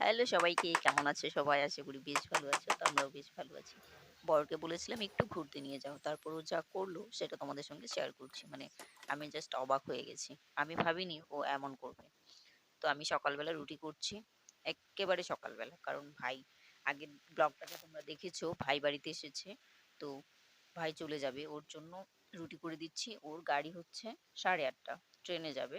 Hello সবাইকে, কেমন আছে সবাই? আশা করি বেশ ভালো আছো তো আমরাও বেশ ভালো আছি। বরকে বলেছিলাম একটু ঘুরতে নিয়ে যাও তারপর ও যা করল সেটা তোমাদের সঙ্গে শেয়ার করছি। মানে আমি জাস্ট অবাক হয়ে গেছি। আমি ভাবিনি ও এমন করবে। তো আমি সকালবেলা রুটি করছি, একেবারে সকালবেলা। কারণ ভাই, আগের ব্লগটাতে তোমরা দেখেছ, ভাই বাড়িতে এসেছে। তো ভাই চলে যাবে, ওর জন্য রুটি করে দিচ্ছি। ওর গাড়ি হচ্ছে সাড়ে আটটা, ট্রেনে যাবে।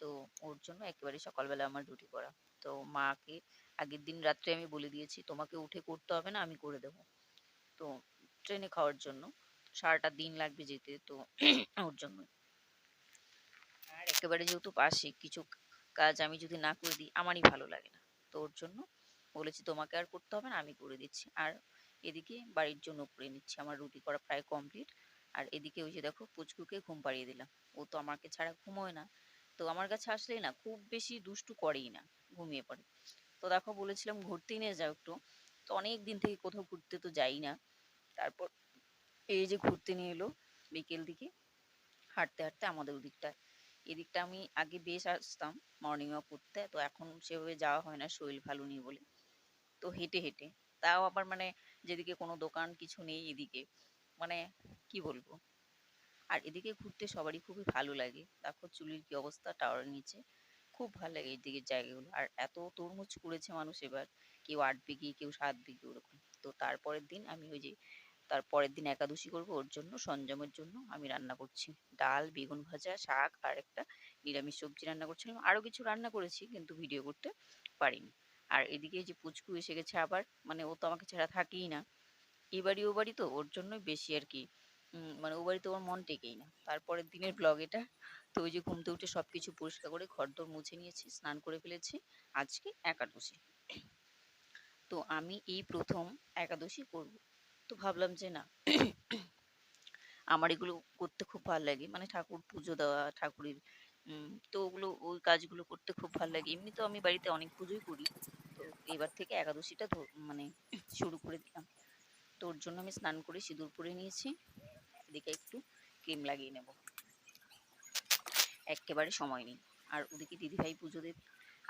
তো ওর জন্য একেবারে সকালবেলা আমার রুটি করা। তো মাকে, আগের দিন রাত্রে আমি বলে দিয়েছি, তোমাকে উঠে করতে হবে না, আমি করে দেবো। তো ট্রেনে খাওয়ার জন্য, সারাটা দিন লাগবে যেতে তো ওর জন্য আর একেবারে যেহেতু পাশে কিছু কাজ আমি যদি না করে দিই, আমারই ভালো লাগে না। তো ওর জন্য বলেছি, তোমাকে আর করতে হবে না, আমি করে দিচ্ছি। আর এদিকে বাড়ির জন্য করে নিচ্ছি, আমার রুটি করা প্রায় কমপ্লিট। আর এদিকে ওই যে দেখো, পুচকুকে ঘুম পাড়িয়ে দিলাম। ও তো আমাকে ছাড়া ঘুমোয় না। তো আমার কাছে আসলেই না, খুব বেশি দুষ্টু করেই না। ঘুমিয়ে পড়ে। তো দেখো বলেছিলাম ঘুরতেই নিয়ে যাও একটু। তো অনেক দিন থেকে কোথাও ঘুরতে তো যাই না। তারপর এই যে ঘুরতে নিয়ে এলো বিকেল দিকে, হাঁটতে হাঁটতে আমাদের ওদিকটা। এদিকটা আমি আগে বেশ আসতাম মর্নিং ওয়াক করতে, তো এখন সেভাবে যাওয়া হয় না, শরীর ভালো নেই বলে। তো হেঁটে হেঁটে, তাও আবার মানে যেদিকে কোনো দোকান কিছু নেই এদিকে। মানে কি বলব? আর এদিকে ঘুরতে সবারই খুবই ভালো লাগে। দেখো চুলির কি অবস্থা, টাওয়ারের নিচে। খুব ভালো লাগে এই দিকের জায়গাগুলো। আর এত তরমুজ করেছে মানুষ এবার, কেউ আট বিঘি, কেউ সাত বিঘি ওরকম। তো তারপরের দিন আমি ওই যে তারপরের দিন একাদশী করব, ওর জন্য, সঞ্জমের জন্য আমি রান্না করছি। ডাল, বেগুন ভাজা, শাক আর একটা নিরামিষ সবজি রান্না করছিলাম। আরও কিছু রান্না করেছি কিন্তু ভিডিও করতে পারিনি। আর এদিকে যে পুচকু এসে গেছে আবার মানে ও তো আমাকে ছাড়া থাকেই না। এ বাড়ি ও বাড়ি তো, ওর জন্যই বেশি আর কি মানে ও বাড়িতে ওর মন টেকেই না। তারপরের দিনের ব্লগ এটা। তো ওই যে ঘুমতে উঠে সব কিছু পরিষ্কার করে ঘরদোর মুছে নিয়েছি, স্নান করে ফেলেছি। আজকে একাদশী। তো আমি এই প্রথম একাদশী করব। তো ভাবলাম যে না, আমার এগুলো করতে খুব ভালো লাগে। মানে ঠাকুর পুজো দেওয়া, ঠাকুরের তো ওগুলো, ওই কাজগুলো করতে খুব ভালো লাগে। এমনি তো আমি বাড়িতে অনেক পুজোই করি। তো এবার থেকে একাদশীটা মানে শুরু করে দিলাম। তো ওর জন্য আমি স্নান করে সিঁদুর পরে নিয়েছি। এদিকে একটু ক্রিম লাগিয়ে নেব। একেবারে সময় নেই। আর ওদিকে দিদিভাই পুজো দেবে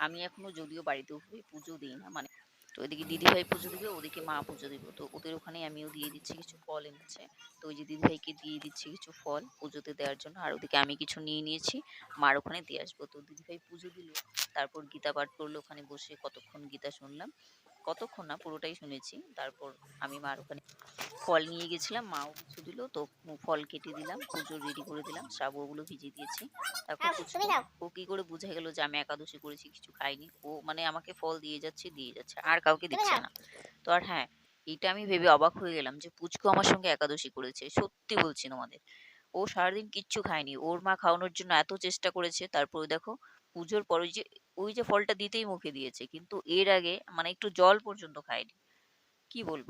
আমি এখনও যদিও বাড়িতে ওভাবে পুজো দিই না মানে তো ওইদিকে দিদিভাই পুজো দিবে, ওদিকে মা পুজো দিবে। তো ওদের ওখানে আমিও দিয়ে দিচ্ছি কিছু ফল এনেছে। তো ওই যে দিদিভাইকে দিয়ে দিচ্ছি কিছু ফল পুজোতে দেওয়ার জন্য। আর ওদিকে আমি কিছু নিয়ে নিয়েছি, মার ওখানে দিয়ে আসব। তো দিদিভাই পুজো দিল, তারপর গীতা পাঠ করল ওখানে বসে, কতক্ষণ গীতা শুনলাম। কতক্ষণ না পুরোটাই শুনেছি। তারপর আমি মার ওখানে ফল নিয়ে গেছিলাম মাও কিছু দিল তো ফল কেটে দিলাম পুজো রেডি করে দিলাম সাবু ওগুলো ভিজিয়ে দিয়েছি। তারপর নাও। ও কি করে বুঝে গেল যে আমি একাদশী করেছি কিছু খাইনি। ও মানে আমাকে ফল দিয়ে যাচ্ছে দিয়ে যাচ্ছে আর কাউকে দিচ্ছে না। তো আর হ্যাঁ এটা আমি ভেবে অবাক হয়ে গেলাম যে পুচকু আমার সঙ্গে একাদশী করেছে সত্যি বলছি তোমাদের। ও সারাদিন কিচ্ছু খায়নি ওর মা খাওয়ানোর জন্য এত চেষ্টা করেছে তারপর দেখো পুজোর পরে যে ওই যে ফলটা দিতেই মুখে দিয়েছে। কিন্তু এর আগে মানে একটু জল পর্যন্ত খায়নি। কি বলব?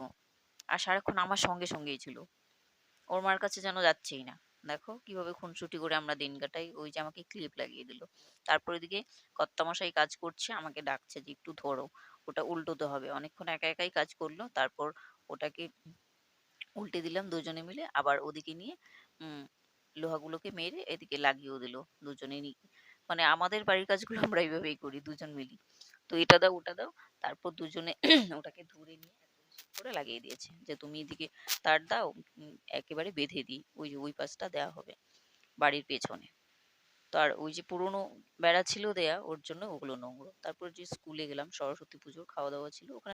আর সারাক্ষণ আমার সঙ্গে সঙ্গেই ছিল। ওর মার কাছে যেন যাচ্ছেই না। দেখো কীভাবে খুনসুটি করে আমরা দিন কাটাই। ওই যে আমাকে ক্লিপ লাগিয়ে দিল। তারপর এদিকে কর্তামশাই কাজ করছে, আমাকে ডাকছে যে একটু ধরো। ওটা উল্টোতে হবে। অনেকক্ষণ একা একাই কাজ করল। তারপর ওটাকে উল্টে দিলাম দুজনে মিলে। আবার ওদিকে নিয়ে লোহাগুলোকে মেরে এদিকে লাগিয়েও দিল। দুজনে মানে আমাদের বাড়ির কাজগুলো আমরা এইভাবেই করি, দুজন মিলি। তো এটা দাও, ওটা দাও, তারপর দুজনে ওটাকে ধরে নিয়ে করে লাগিয়ে দিয়েছে যে, তুমি এদিকে তার দাও একেবারে বেঁধে দিই, ওই যে, ওই পাশটা দেওয়া হবে বাড়ির পেছনে। তো আর ওই যে, পুরোনো বেড়া ছিল দেয়া, ওর জন্য ওগুলো নোংরা। তারপর যে, স্কুলে গেলাম, সরস্বতী পুজোর খাওয়া দাওয়া ছিল, ওখানে